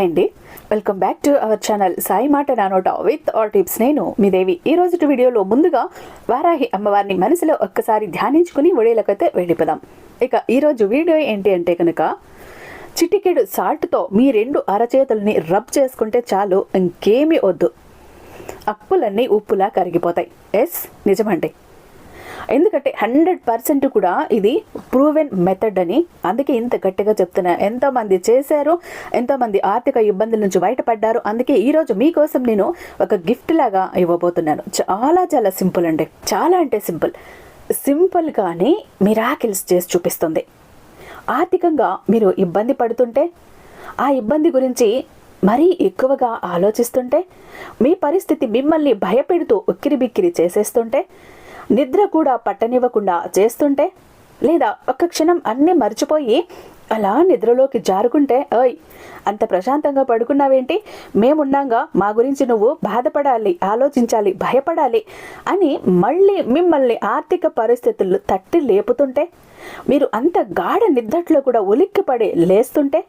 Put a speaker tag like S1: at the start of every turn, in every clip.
S1: Hi అండి. Welcome back to our channel Sai మాట నానోట విత్ ఆల్ టిప్స్. నేను మీ దేవి. ఈ రోజు వీడియోలో ముందుగా వారాహి అమ్మవారిని మనసులో ఒక్కసారి ధ్యానించుకుని ఒడేలకైతే వెళ్ళిపోదాం. ఇక ఈరోజు వీడియో ఏంటి అంటే కనుక చిటికెడు సాల్ట్తో మీ రెండు అరచేతుల్ని రబ్ చేసుకుంటే చాలు ఇంకేమీ వద్దు. అప్పులన్నీ ఉప్పులా కరిగిపోతాయి. ఎస్ నిజమండి. ఎందుకంటే హండ్రెడ్ పర్సెంట్ కూడా ఇది ప్రూవెన్ మెథడ్ అని. అందుకే ఇంత గట్టిగా చెప్తున్నా. ఎంతోమంది చేశారు ఎంతోమంది ఆర్థిక ఇబ్బందుల నుంచి బయటపడ్డారు. అందుకే ఈరోజు మీకోసం నేను ఒక గిఫ్ట్ లాగా ఇవ్వబోతున్నాను. చాలా చాలా సింపుల్ అండి. చాలా అంటే సింపుల్. సింపుల్ కానీ మిరాకిల్స్ చేసి చూపిస్తుంది. ఆర్థికంగా మీరు ఇబ్బంది పడుతుంటే ఆ ఇబ్బంది గురించి మరీ ఎక్కువగా ఆలోచిస్తుంటే మీ పరిస్థితి మిమ్మల్ని భయపెడుతూ ఉక్కిరి బిక్కిరి చేసేస్తుంటే నిద్ర కూడా పట్టనివ్వకుండా చేస్తుంటే లేదా ఒక్క క్షణం అన్నీ మర్చిపోయి అలా నిద్రలోకి జారుకుంటే ఓయ్ అంత ప్రశాంతంగా పడుకున్నావేంటి? మేమున్నాగా మా గురించి నువ్వు బాధపడాలి ఆలోచించాలి భయపడాలి అని మళ్ళీ మిమ్మల్ని ఆర్థిక పరిస్థితులు తట్టి లేపుతుంటే మీరు అంత గాఢ నిద్రట్లో కూడా ఉలిక్కిపడి లేస్తుంటే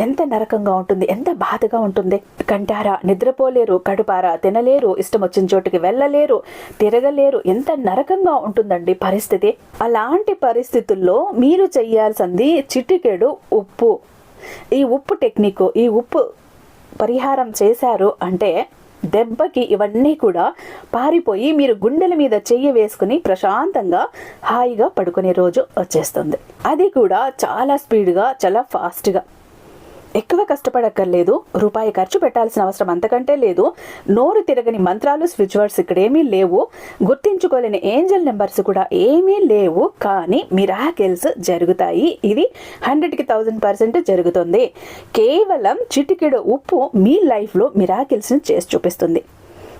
S1: ఎంత నరకంగా ఉంటుంది ఎంత బాధగా ఉంటుంది. కంటారా నిద్రపోలేరు కడుపారా తినలేరు ఇష్టం వచ్చిన చోటుకి వెళ్ళలేరు తిరగలేరు. ఎంత నరకంగా ఉంటుందండి పరిస్థితి. అలాంటి పరిస్థితుల్లో మీరు చెయ్యాల్సింది చిటికెడు ఉప్పు. ఈ ఉప్పు టెక్నిక్ ఈ ఉప్పు పరిహారం చేశారు అంటే దెబ్బకి ఇవన్నీ కూడా పారిపోయి మీరు గుండెల మీద చెయ్యి వేసుకుని ప్రశాంతంగా హాయిగా పడుకునే రోజు వచ్చేస్తుంది. అది కూడా చాలా స్పీడ్గా చాలా ఫాస్ట్గా. ఎక్కువ కష్టపడక్కర్లేదు రూపాయి ఖర్చు పెట్టాల్సిన అవసరం అంతకంటే లేదు. నోరు తిరగని మంత్రాలు స్విచ్ వర్డ్స్ ఇక్కడ ఏమీ లేవు. గుర్తించుకోలేని ఏంజల్ నెంబర్స్ కూడా ఏమీ లేవు. కానీ మిరాకిల్స్ జరుగుతాయి. ఇది హండ్రెడ్కి థౌజండ్ పర్సెంట్ జరుగుతుంది. కేవలం చిటికెడు ఉప్పు మీ లైఫ్లో మిరాకిల్స్ని చేసి చూపిస్తుంది.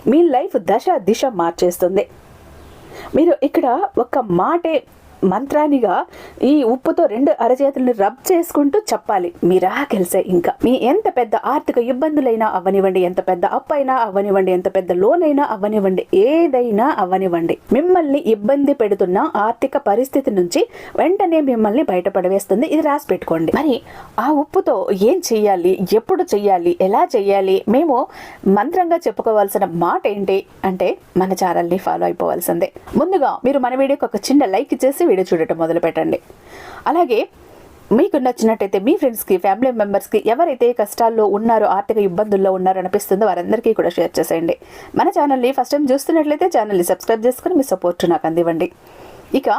S1: మీ లైఫ్ దశ దిశ మార్చేస్తుంది. మీరు ఇక్కడ ఒక మాటే మంత్రానిగా ఈ ఉప్పుతో రెండు అరచేతులను రబ్ చేసుకుంటూ చెప్పాలి మీరా గెలిసే ఇంకా. మీ ఎంత పెద్ద ఆర్థిక ఇబ్బందులైనా అవ్వనివ్వండి ఎంత పెద్ద అప్పు అయినా అవ్వనివ్వండి ఎంత పెద్ద లోన్ అయినా అవ్వనివ్వండి ఏదైనా అవ్వనివ్వండి మిమ్మల్ని ఇబ్బంది పెడుతున్న ఆర్థిక పరిస్థితి నుంచి వెంటనే మిమ్మల్ని బయటపడవేస్తుంది. ఇది రాసి పెట్టుకోండి. మరి ఆ ఉప్పుతో ఏం చెయ్యాలి? ఎప్పుడు చెయ్యాలి? ఎలా చెయ్యాలి? మేము మంత్రంగా చెప్పుకోవాల్సిన మాట ఏంటి అంటే మన ఛానల్ని ఫాలో అయిపోవాల్సిందే. ముందుగా మీరు మన వీడియోకి ఒక చిన్న లైక్ చేసి వీడియో చూడటం మొదలు పెట్టండి. అలాగే మీకు నచ్చినట్టయితే మీ ఫ్రెండ్స్కి ఫ్యామిలీ మెంబర్స్కి ఎవరైతే కష్టాల్లో ఉన్నారో ఆర్థిక ఇబ్బందుల్లో ఉన్నారో అనిపిస్తుందో వారందరికీ కూడా షేర్ చేసేయండి. మన ఛానల్ని ఫస్ట్ టైం చూస్తున్నట్లయితే ఛానల్ని సబ్స్క్రైబ్ చేసుకుని మీ సపోర్ట్ నాకు అందివ్వండి. ఇక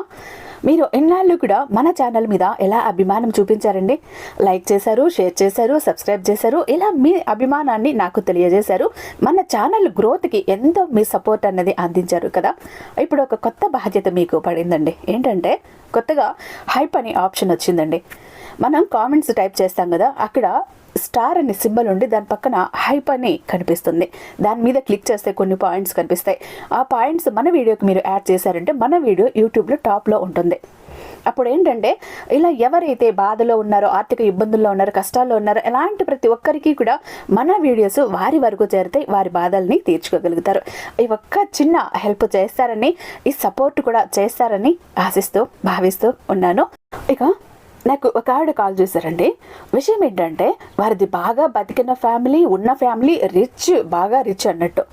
S1: మీరు ఎన్నాళ్ళు కూడా మన ఛానల్ మీద ఎలా అభిమానం చూపించారండి? లైక్ చేశారు షేర్ చేశారు సబ్స్క్రైబ్ చేశారు ఇలా మీ అభిమానాన్ని నాకు తెలియజేశారు. మన ఛానల్ గ్రోత్కి ఎంతో మీ సపోర్ట్ అన్నది అందించారు కదా? ఇప్పుడు ఒక కొత్త బాధ్యత మీకు పడిందండి. ఏంటంటే కొత్తగా హైప్ అనే ఆప్షన్ వచ్చిందండి. మనం కామెంట్స్ టైప్ చేస్తాం కదా అక్కడ స్టార్ అనే సింబల్ ఉండి దాని పక్కన హైప్ అని కనిపిస్తుంది. దాని మీద క్లిక్ చేస్తే కొన్ని పాయింట్స్ కనిపిస్తాయి. ఆ పాయింట్స్ మన వీడియోకి మీరు యాడ్ చేశారంటే మన వీడియో యూట్యూబ్లో టాప్లో ఉంటుంది. అప్పుడు ఏంటంటే ఇలా ఎవరైతే బాధలో ఉన్నారో ఆర్థిక ఇబ్బందుల్లో ఉన్నారో కష్టాల్లో ఉన్నారో ఎలాంటి ప్రతి ఒక్కరికి కూడా మన వీడియోస్ వారి వరకు చేరితే వారి బాధల్ని తీర్చుకోగలుగుతారు. ఈ ఒక్క చిన్న హెల్ప్ చేస్తారని ఈ సపోర్ట్ కూడా చేస్తారని ఆశిస్తూ భావిస్తూ ఉన్నాను. ఇక నాకు ఒక ఆవిడ కాల్ చేశారండి. విషయం ఏంటంటే వారిది బాగా బతికిన ఫ్యామిలీ ఉన్న ఫ్యామిలీ రిచ్ బాగా రిచ్ అన్నట్టు.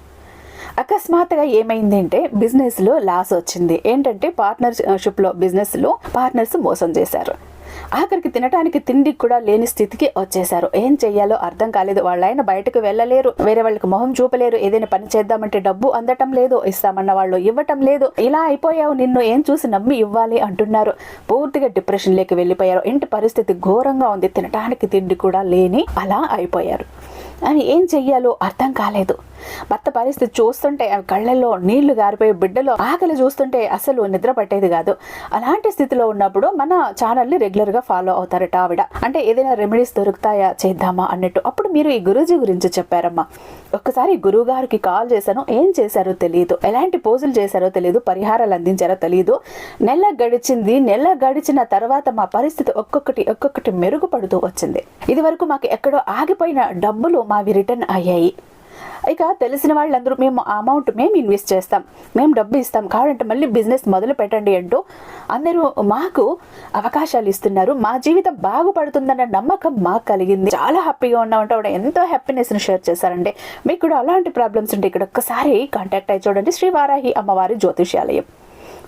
S1: అకస్మాత్తుగా ఏమైంది అంటే బిజినెస్లో లాస్ వచ్చింది. ఏంటంటే పార్ట్నర్షిప్లో బిజినెస్లో పార్ట్నర్స్ మోసం చేశారు. ఆఖరికి తినటానికి తిండి కూడా లేని స్థితికి వచ్చేసారు ఏం చెయ్యాలో అర్థం కాలేదు. వాళ్ళైనా బయటకు వెళ్ళలేరు. వేరే వాళ్ళకి మొహం చూపలేరు. ఏదైనా పని చేద్దామంటే డబ్బు అందటం లేదు. ఇస్తామన్న వాళ్ళు ఇవ్వటం లేదు. ఇలా అయిపోయావు నిన్ను ఏం చూసి నమ్మి ఇవ్వాలి అంటున్నారు. పూర్తిగా డిప్రెషన్లోకి వెళ్ళిపోయారు. ఇంటి పరిస్థితి ఘోరంగా ఉంది. తినటానికి తిండి కూడా లేని అలా అయిపోయారు. అని ఏం చెయ్యాలో అర్థం కాలేదు. భర్త పరిస్థితి చూస్తుంటే కళ్ళల్లో నీళ్ళు గారిపోయి బిడ్డలో ఆకలి చూస్తుంటే అసలు నిద్ర పట్టేది కాదు. అలాంటి స్థితిలో ఉన్నప్పుడు మన ఛానల్ని రెగ్యులర్గా ఫాలో అవుతారట ఆవిడ. అంటే ఏదైనా రెమెడీస్ దొరుకుతాయా చేద్దామా అన్నట్టు. అప్పుడు మీరు ఈ గురూజీ గురించి చెప్పారమ్మా. ఒక్కసారి గురువు గారికి కాల్ చేశాను. ఏం చేశారో తెలియదు ఎలాంటి పోజులు చేశారో తెలియదు పరిహారాలు అందించారో తెలియదు నెల గడిచింది. నెల గడిచిన తర్వాత మా పరిస్థితి ఒక్కొక్కటి ఒక్కొక్కటి మెరుగుపడుతూ వచ్చింది. ఇది వరకు మాకు ఎక్కడో ఆగిపోయిన డబ్బులు మావి రిటర్న్ అయ్యాయి. ఇక తెలిసిన వాళ్ళందరూ మేము అమౌంట్ మేము ఇన్వెస్ట్ చేస్తాం. మేము డబ్బు ఇస్తాం. కావాలంటే మళ్ళీ బిజినెస్ మొదలు పెట్టండి అంటూ అందరూ మాకు అవకాశాలు ఇస్తున్నారు. మా జీవితం బాగుపడుతుందన్న నమ్మకం మాకు కలిగింది. చాలా హ్యాపీగా ఉన్నామంటే ఆవిడ ఎంతో హ్యాపీనెస్ని షేర్ చేశారండి. మీకు కూడా అలాంటి ప్రాబ్లమ్స్ ఉంటే ఇక్కడ ఒక్కసారి కాంటాక్ట్ అయ్యి చూడండి. శ్రీ వారాహి అమ్మవారి జ్యోతిష్యాలయం.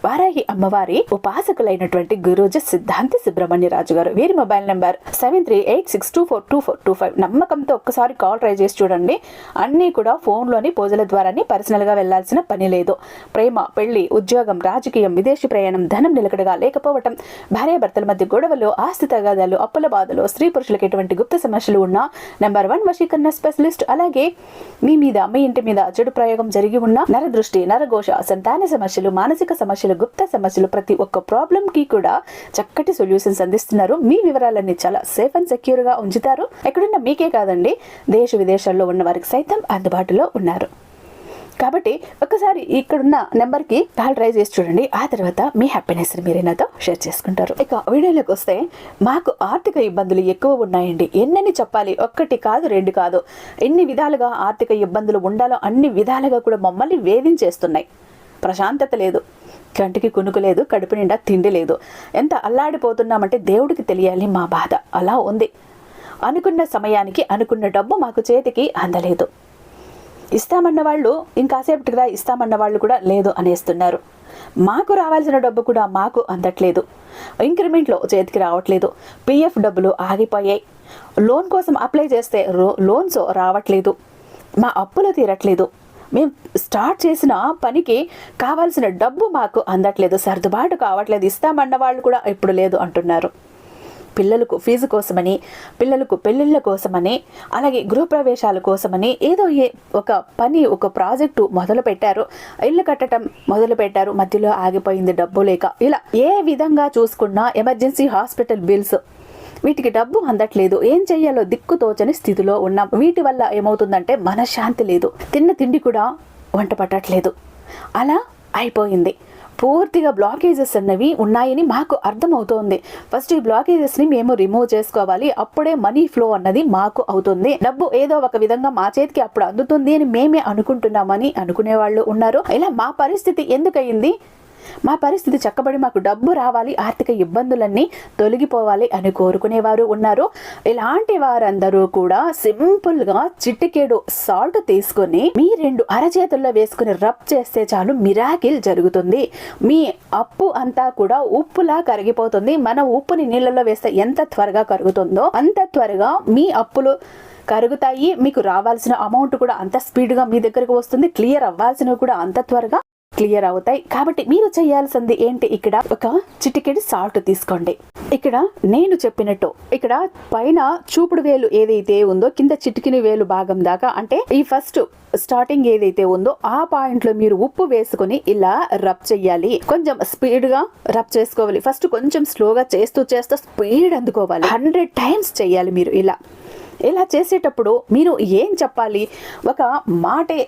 S1: వారాహి అమ్మవారి ఉపాసకులైనటువంటి గురూజీ సిద్ధాంతి సుబ్రహ్మణ్యరాజు గారు. వీరి mobile number seven three eight six two four two four two five. నమ్మకంతో ఒక్కసారి కాల్ ట్రై చేసి చూడండి. అన్నీ కూడా ఫోన్లోని పూజల ద్వారానే పర్సనల్గా వెళ్ళాల్సిన పని లేదు. ప్రేమ పెళ్ళి ఉద్యోగం రాజకీయం విదేశీ ప్రయాణం ధనం నిలకడగా లేకపోవటం భార్యాభర్తల మధ్య గొడవలు ఆస్తి తగాదాలు అప్పుల బాధలు స్త్రీ పురుషులకు ఎటువంటి గుప్త సమస్యలు ఉన్నా నెంబర్ వన్ వశీకరణ స్పెషలిస్ట్ అలాగే మీ మీద మీ ఇంటి మీద చెడు ప్రయోగం జరిగి ఉన్న నరదృష్టి నరఘోష సంతాన సమస్యలు మానసిక సమస్యలు గుప్త సమస్యలు ప్రతి ఒక్క ప్రాబ్లంకి కూడా చక్కటి సొల్యూషన్స్ అందిస్తున్నారు. మీ వివరాలన్నీ చాలా సేఫ్ అండ్ సెక్యూర్గా ఉంచుతారు. ఎక్కడున్న మీకే కాదండి దేశ విదేశాల్లో ఉన్న వారికి సైతం అందుబాటులో ఉన్నారు. కాబట్టి ఒకసారి ఇక్కడున్న నెంబర్కి కాల్ ట్రై చేసి చూడండి. ఆ తర్వాత మీ హ్యాపీనెస్ మీరు నాతో షేర్ చేసుకుంటారు. ఇక వీడియోలోకి వస్తే మాకు ఆర్థిక ఇబ్బందులు ఎక్కువ ఉన్నాయండి. ఎన్నని చెప్పాలి? ఒక్కటి కాదు రెండు కాదు. ఎన్ని విధాలుగా ఆర్థిక ఇబ్బందులు ఉండాలో అన్ని విధాలుగా కూడా మమ్మల్ని వేధించేస్తున్నాయి. ప్రశాంతత లేదు. కంటికి కునుకు లేదు కడుపు నిండా తిండి లేదు ఎంత అల్లాడిపోతున్నామంటే దేవుడికి తెలియాలి మా బాధ. అలా ఉంది. అనుకున్న సమయానికి అనుకున్న డబ్బు మాకు చేతికి అందలేదు. ఇస్తామన్న వాళ్ళు ఇంకాసేపటికి ఇస్తామన్న వాళ్ళు కూడా లేదు అనేస్తున్నారు. మాకు రావాల్సిన డబ్బు కూడా మాకు అందట్లేదు. ఇంక్రిమెంట్లో చేతికి రావట్లేదు. పిఎఫ్ డబ్బులు ఆగిపోయాయి. లోన్ కోసం అప్లై చేస్తే లోన్స్ రావట్లేదు. మా అప్పులు తీరట్లేదు. మేము స్టార్ట్ చేసిన పనికి కావాల్సిన డబ్బు మాకు అందట్లేదు సర్దుబాటు కావట్లేదు ఇస్తామన్న వాళ్ళు కూడా ఇప్పుడు లేదు అంటున్నారు. పిల్లలకు ఫీజు కోసమని పిల్లలకు పెళ్ళిళ్ళ కోసమని అలాగే గృహప్రవేశాల కోసమని ఏదో ఏ ఒక పని ఒక ప్రాజెక్టు మొదలు పెట్టారు. ఇల్లు కట్టడం మొదలు పెట్టారు. మధ్యలో ఆగిపోయింది డబ్బు లేక. ఇలా ఏ విధంగా చూసుకున్నా ఎమర్జెన్సీ హాస్పిటల్ బిల్స్ వీటికి డబ్బు అందట్లేదు. ఏం చెయ్యాలో దిక్కు తోచని స్థితిలో ఉన్నాం. వీటి వల్ల ఏమవుతుందంటే మనశ్శాంతి లేదు. తిన్న తిండి కూడా వంట పట్టట్లేదు. అలా అయిపోయింది. పూర్తిగా బ్లాకేజెస్ అన్నవి ఉన్నాయని మాకు అర్థమవుతోంది. ఫస్ట్ ఈ బ్లాకేజెస్ని మేము రిమూవ్ చేసుకోవాలి. అప్పుడే మనీ ఫ్లో అన్నది మాకు అవుతుంది. డబ్బు ఏదో ఒక విధంగా మా చేతికి అప్పుడు అందుతుంది అని మేమే అనుకుంటున్నామని అనుకునే వాళ్ళు ఉన్నారు. ఇలా మా పరిస్థితి ఎందుకయింది? మా పరిస్థితి చక్కబడి మాకు డబ్బు రావాలి ఆర్థిక ఇబ్బందులన్నీ తొలగిపోవాలి అని కోరుకునేవారు ఉన్నారు. ఇలాంటి వారందరూ కూడా సింపుల్గా చిట్టికేడు సాల్ట్ తీసుకొని మీ రెండు అరచేతుల్లో వేసుకుని రబ్ చేస్తే చాలు మిరాకిల్ జరుగుతుంది. మీ అప్పు అంతా కూడా ఉప్పులా కరిగిపోతుంది. మన ఉప్పుని నీళ్ళలో వేస్తే ఎంత త్వరగా కరుగుతుందో అంత త్వరగా మీ అప్పులు కరుగుతాయి. మీకు రావాల్సిన అమౌంట్ కూడా అంత స్పీడ్గా మీ దగ్గరకు వస్తుంది. క్లియర్ అవ్వాల్సినవి కూడా అంత త్వరగా క్లియర్ అవుతాయి. కాబట్టి మీరు చేయాల్సింది ఏంటి ఇక్కడ? ఒక చిటికెడి సాల్ట్ తీసుకోండి. ఇక్కడ నేను చెప్పినట్టు ఇక్కడ పైన చూపుడు వేలు ఏదైతే ఉందో కింద చిటికిని వేలు భాగం దాకా అంటే ఈ ఫస్ట్ స్టార్టింగ్ ఏదైతే ఉందో ఆ పాయింట్లో మీరు ఉప్పు వేసుకుని ఇలా రబ్ చెయ్యాలి. కొంచెం స్పీడ్గా రబ్ చేసుకోవాలి. ఫస్ట్ కొంచెం స్లోగా చేస్తూ చేస్తూ స్పీడ్ అందుకోవాలి. హండ్రెడ్ టైమ్స్ చెయ్యాలి మీరు ఇలా. ఇలా చేసేటప్పుడు మీరు ఏం చెప్పాలి? ఒక మాటే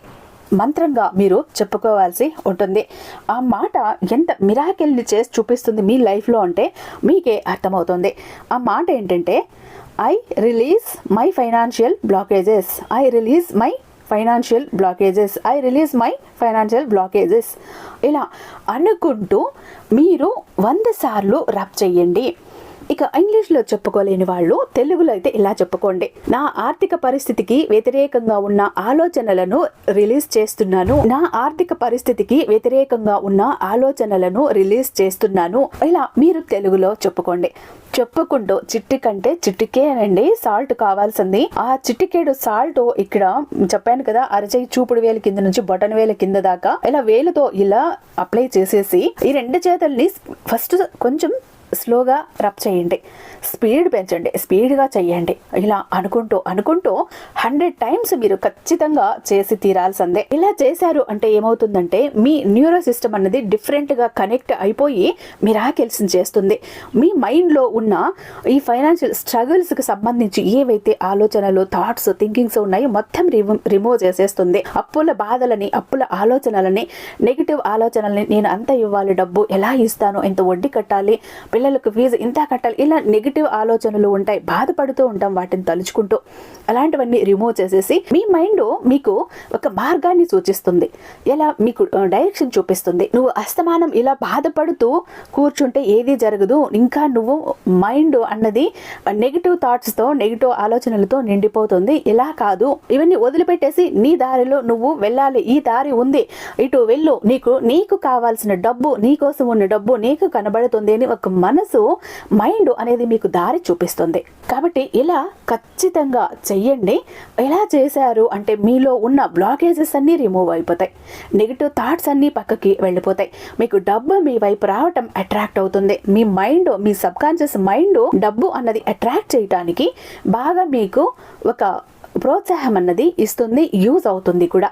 S1: మంత్రంగా మీరు చెప్పుకోవాల్సి ఉంటుంది. ఆ మాట ఎంత మిరాకిల్ని చేసి చూపిస్తుంది మీ లైఫ్లో అంటే మీకే అర్థమవుతుంది. ఆ మాట ఏంటంటే I release my financial blockages I release my financial blockages I release my financial blockages ఇలా అనుకుంటూ మీరు వంద సార్లు రబ్ చెయ్యండి ఇక ఇంగ్లీష్లో చెప్పుకోలేని వాళ్ళు తెలుగులో అయితే ఇలా చెప్పుకోండి. నా ఆర్థిక పరిస్థితికి వ్యతిరేకంగా ఉన్న ఆలోచనలను రిలీజ్ చేస్తున్నాను. నా ఆర్థిక పరిస్థితికి వ్యతిరేకంగా ఉన్న ఆలోచనలను రిలీజ్ చేస్తున్నాను. ఇలా మీరు తెలుగులో చెప్పుకోండి. చెప్పుకుంటూ చిట్టి కంటే చిట్టికేనండి సాల్ట్ కావాల్సింది. ఆ చిట్టికేడు సాల్ట్ ఇక్కడ చెప్పాను కదా అరచేయి చూపుడు వేలు కింద నుంచి బొటన్ వేల కింద దాకా ఇలా వేలుతో ఇలా అప్లై చేసేసి ఈ రెండు చేతుల్ని ఫస్ట్ కొంచెం స్లోగా రబ్ చేయండి. స్పీడ్ పెంచండి. స్పీడ్గా చేయండి. ఇలా అనుకుంటూ అనుకుంటూ హండ్రెడ్ టైమ్స్ మీరు ఖచ్చితంగా చేసి తీరాల్సిందే. ఇలా చేశారు అంటే ఏమవుతుందంటే మీ న్యూరో సిస్టమ్ అన్నది డిఫరెంట్గా కనెక్ట్ అయిపోయి మిరాకిల్స్ చేస్తుంది. మీ మైండ్లో ఉన్న ఈ ఫైనాన్షియల్ స్ట్రగుల్స్కి సంబంధించి ఏవైతే ఆలోచనలు థాట్స్ థింకింగ్స్ ఉన్నాయో మొత్తం రిమూవ్ చేసేస్తుంది. అప్పుల బాధలని అప్పుల ఆలోచనలని నెగిటివ్ ఆలోచనలని నేను అంత ఇవ్వాలి డబ్బు ఎలా ఇస్తాను ఎంత వడ్డీ కట్టాలి పిల్లలకు ఫీజు ఇంత కట్టాలి ఇలా నెగిటివ్ ఆలోచనలు ఉంటాయి బాధపడుతూ ఉంటాం వాటిని తలుచుకుంటూ. అలాంటివన్నీ రిమూవ్ చేసేసి మీ మైండ్ మీకు ఒక మార్గాన్ని సూచిస్తుంది. ఎలా? మీకు డైరెక్షన్ చూపిస్తుంది. నువ్వు అస్తమానం ఇలా బాధపడుతూ కూర్చుంటే ఏది జరగదు. ఇంకా నువ్వు మైండ్ అన్నది నెగిటివ్ థాట్స్తో నెగిటివ్ ఆలోచనలతో నిండిపోతుంది. ఇలా కాదు. ఇవన్నీ వదిలిపెట్టేసి నీ దారిలో నువ్వు వెళ్ళాలి. ఈ దారి ఉంది. ఇటు వెళ్ళు. నీకు నీకు కావాల్సిన డబ్బు నీ కోసం ఉన్న డబ్బు నీకు కనబడుతుంది అని ఒక మనసు మైండ్ అనేది మీకు దారి చూపిస్తుంది. కాబట్టి ఇలా ఖచ్చితంగా చెయ్యండి. ఎలా చేశారు అంటే మీలో ఉన్న బ్లాకేజెస్ అన్నీ రిమూవ్ అయిపోతాయి. నెగిటివ్ థాట్స్ అన్నీ పక్కకి వెళ్ళిపోతాయి. మీకు డబ్బు మీ వైపు రావటం అట్రాక్ట్ అవుతుంది. మీ మైండ్ మీ సబ్ కాన్షియస్ మైండ్ డబ్బు అన్నది అట్రాక్ట్ చేయడానికి బాగా మీకు ఒక ప్రోత్సాహం అన్నది ఇస్తుంది యూజ్ అవుతుంది కూడా.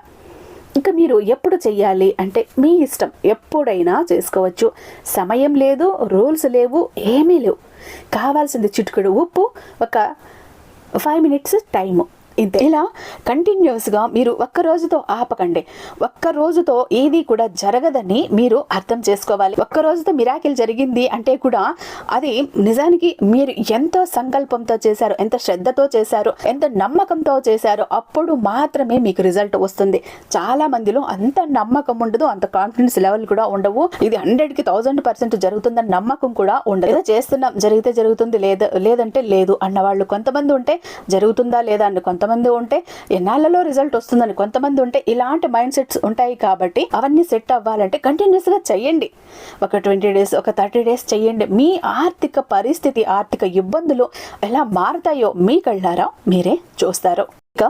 S1: ఇంకా మీరు ఎప్పుడు చెయ్యాలి? అంటే మీ ఇష్టం. ఎప్పుడైనా చేసుకోవచ్చు. సమయం లేదు రూల్స్ లేవు ఏమీ లేవు. కావాల్సింది చిటుకుడు ఉప్పు ఒక ఫైవ్ మినిట్స్ టైము. ఇంతే ఇలా కంటిన్యూస్గా మీరు ఒక్క రోజుతో ఆపకండి. ఒక్క రోజుతో ఏది కూడా జరగదని మీరు అర్థం చేసుకోవాలి. ఒక్క రోజుతో మిరాకిల్ జరిగింది అంటే కూడా అది నిజానికి మీరు ఎంతో సంకల్పంతో చేశారు ఎంత శ్రద్ధతో చేశారు ఎంత నమ్మకంతో చేశారు అప్పుడు మాత్రమే మీకు రిజల్ట్ వస్తుంది. చాలా మందిలో అంత నమ్మకం ఉండదు అంత కాన్ఫిడెన్స్ లెవెల్ కూడా ఉండవు. ఇది హండ్రెడ్కి థౌసండ్ పర్సెంట్ జరుగుతుందని నమ్మకం కూడా ఉండదు. ఏదో చేస్తున్నాం జరిగితే జరుగుతుంది లేదా లేదంటే లేదు అన్న వాళ్ళు కొంతమంది ఉంటే జరుగుతుందా లేదా అన్న కొంతమంది ఉంటే ఎన్నాళ్ళలో రిజల్ట్ వస్తుందని కొంతమంది ఉంటే ఇలాంటి మైండ్ సెట్స్ ఉంటాయి కాబట్టి అవన్నీ సెట్ అవ్వాలంటే కంటిన్యూస్గా చెయ్యండి. ఒక ట్వంటీ డేస్ ఒక థర్టీ డేస్ చెయ్యండి. మీ ఆర్థిక పరిస్థితి ఆర్థిక ఇబ్బందులు ఎలా మారుతాయో మీ కళ్ళారా మీరే చూస్తారు. ఇక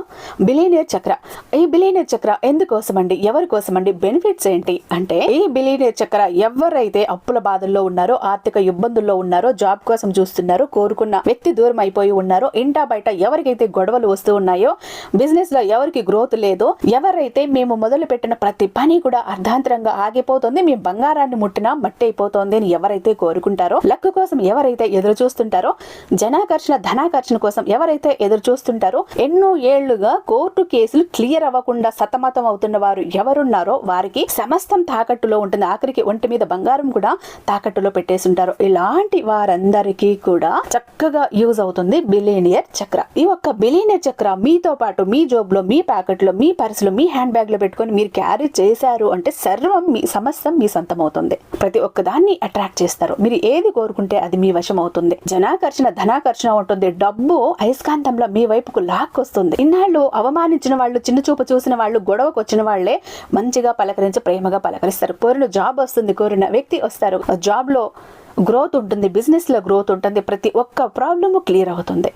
S1: బిలీనియర్ చక్ర. ఈ బిలీనియర్ చక్ర ఎందుకోసం అండి ఎవరి కోసం అండి బెనిఫిట్స్ ఏంటి? అంటే ఈ బిలీనియర్ చక్ర ఎవరైతే అప్పుల బాధల్లో ఉన్నారో ఆర్థిక ఇబ్బందుల్లో ఉన్నారో జాబ్ కోసం చూస్తున్నారో కోరుకున్న వ్యక్తి దూరం అయిపోయి ఉన్నారో ఇంటా బయట ఎవరికైతే గొడవలు వస్తూ ఉన్నాయో బిజినెస్లో ఎవరికి గ్రోత్ లేదో ఎవరైతే మేము మొదలు పెట్టిన ప్రతి పని కూడా అర్ధాంతరంగా ఆగిపోతుంది మీ బంగారాన్ని ముట్టినా మట్టి అయిపోతుంది అని ఎవరైతే కోరుకుంటారో లక్ కోసం ఎవరైతే ఎదురు చూస్తుంటారో జనాకర్షణ ధనాకర్షణ కోసం ఎవరైతే ఎదురు చూస్తుంటారో ఎన్నో ఏళ్ళుగా కోర్టు కేసులు క్లియర్ అవ్వకుండా సతమతం అవుతున్న వారు ఎవరున్నారో వారికి సమస్తం తాకట్టులో ఉంటుంది. ఆఖరికి ఒంటి మీద బంగారం కూడా తాకట్టులో పెట్టేసి ఉంటారు ఇలాంటి వారందరికీ కూడా చక్కగా యూజ్ అవుతుంది బిలీనియర్ చక్ర. ఈ ఒక్క బిలీనియర్ చక్ర మీతో పాటు మీ జోబ్లో మీ ప్యాకెట్లో మీ పర్సులో మీ హ్యాండ్ బ్యాగ్లో పెట్టుకొని మీరు క్యారీ చేశారు అంటే సర్వం మీ సమస్తం మీ సొంతం అవుతుంది ప్రతి ఒక్క దాన్ని అట్రాక్ట్ చేస్తారు. మీరు ఏది కోరుకుంటే అది మీ వశం అవుతుంది జనాకర్షణ ధనాకర్షణ ఉంటుంది. డబ్బు అయస్కాంతంలో మీ వైపుకు లాక్కొస్తుంది. ఇన్నాళ్ళు అవమానించిన వాళ్ళు చిన్న చూపు చూసిన వాళ్ళు గొడవకు వచ్చిన వాళ్ళే మంచిగా పలకరించి ప్రేమగా పలకరిస్తారు. కోరిన జాబ్ వస్తుంది కోరిన వ్యక్తి వస్తారు. జాబ్లో గ్రోత్ ఉంటుంది బిజినెస్లో గ్రోత్ ఉంటుంది ప్రతి ఒక్క ప్రాబ్లము క్లియర్ అవుతుంది.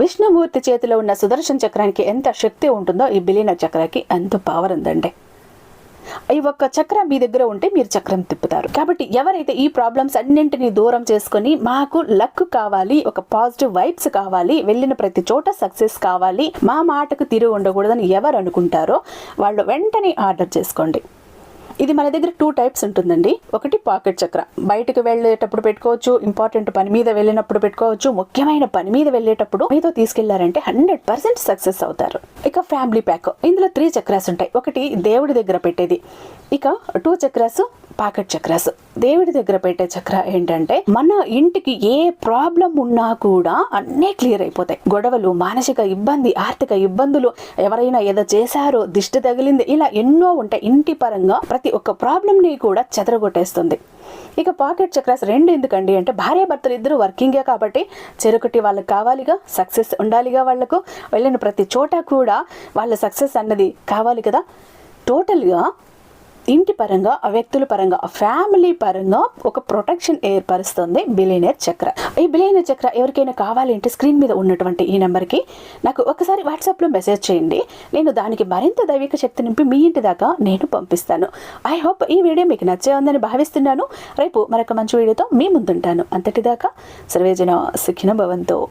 S1: విష్ణుమూర్తి చేతిలో ఉన్న సుదర్శన చక్రానికి ఎంత శక్తి ఉంటుందో ఈ బిలీన చక్రానికి అంత పవర్ ఉందండి. ఈ ఒక్క చక్రం మీ దగ్గర ఉంటే మీరు చక్రం తిప్పుతారు. కాబట్టి ఎవరైతే ఈ ప్రాబ్లమ్స్ అన్నింటినీ దూరం చేసుకొని మాకు లక్ కావాలి ఒక పాజిటివ్ వైబ్స్ కావాలి వెళ్ళిన ప్రతి చోట సక్సెస్ కావాలి మా మాటకు తిరిగి ఉండకూడదని ఎవరు అనుకుంటారో వాళ్ళు వెంటనే ఆర్డర్ చేసుకోండి. ఇది మన దగ్గర టూ టైప్స్ ఉంటుందండి. ఒకటి పాకెట్ చక్ర. బయటకు వెళ్ళేటప్పుడు పెట్టుకోవచ్చు ఇంపార్టెంట్ పని మీద వెళ్ళినప్పుడు పెట్టుకోవచ్చు ముఖ్యమైన పని మీద వెళ్ళేటప్పుడు మీతో తీసుకెళ్ళారంటే హండ్రెడ్ పర్సెంట్ సక్సెస్ అవుతారు. ఇక ఫ్యామిలీ ప్యాక్ ఇందులో త్రీ చక్రాస్ ఉంటాయి. ఒకటి దేవుడి దగ్గర పెట్టేది. ఇక టూ చక్రాస్ పాకెట్ చక్రాస్ దేవుడి దగ్గర పెట్టే చక్ర ఏంటంటే మన ఇంటికి ఏ ప్రాబ్లం ఉన్నా కూడా అన్నీ క్లియర్ అయిపోతాయి. గొడవలు మానసిక ఇబ్బంది ఆర్థిక ఇబ్బందులు ఎవరైనా ఏదో చేశారో దిష్టి తగిలింది ఇలా ఎన్నో ఉంటాయి. ఇంటి పరంగా ప్రతి ఒక్క ప్రాబ్లంని కూడా చెదరగొట్టేస్తుంది. ఇక పాకెట్ చక్రాస్ రెండు ఎందుకండి అంటే భార్య భర్తలు ఇద్దరు వర్కింగే కాబట్టి చెరుకటి వాళ్ళకి కావాలిగా సక్సెస్ ఉండాలిగా వాళ్ళకు. వెళ్ళిన ప్రతి చోట కూడా వాళ్ళ సక్సెస్ అన్నది కావాలి కదా. టోటల్గా ఇంటి పరంగా ఆ వ్యక్తుల పరంగా ఆ ఫ్యామిలీ పరంగా ఒక ప్రొటెక్షన్ ఏర్పరుస్తుంది బిలియనర్ చక్ర. ఈ బిలియనర్ చక్ర ఎవరికైనా కావాలంటే స్క్రీన్ మీద ఉన్నటువంటి ఈ నెంబర్కి నాకు ఒకసారి వాట్సాప్లో మెసేజ్ చేయండి. నేను దానికి మరింత దైవిక శక్తి నింపి మీ ఇంటి దాకా నేను పంపిస్తాను. ఐ హోప్ ఈ వీడియో మీకు నచ్చే ఉందని భావిస్తున్నాను. రేపు మరొక మంచి వీడియోతో మీ ముందుంటాను. అంతటిదాకా సర్వేజన సుఖిన భవంతో.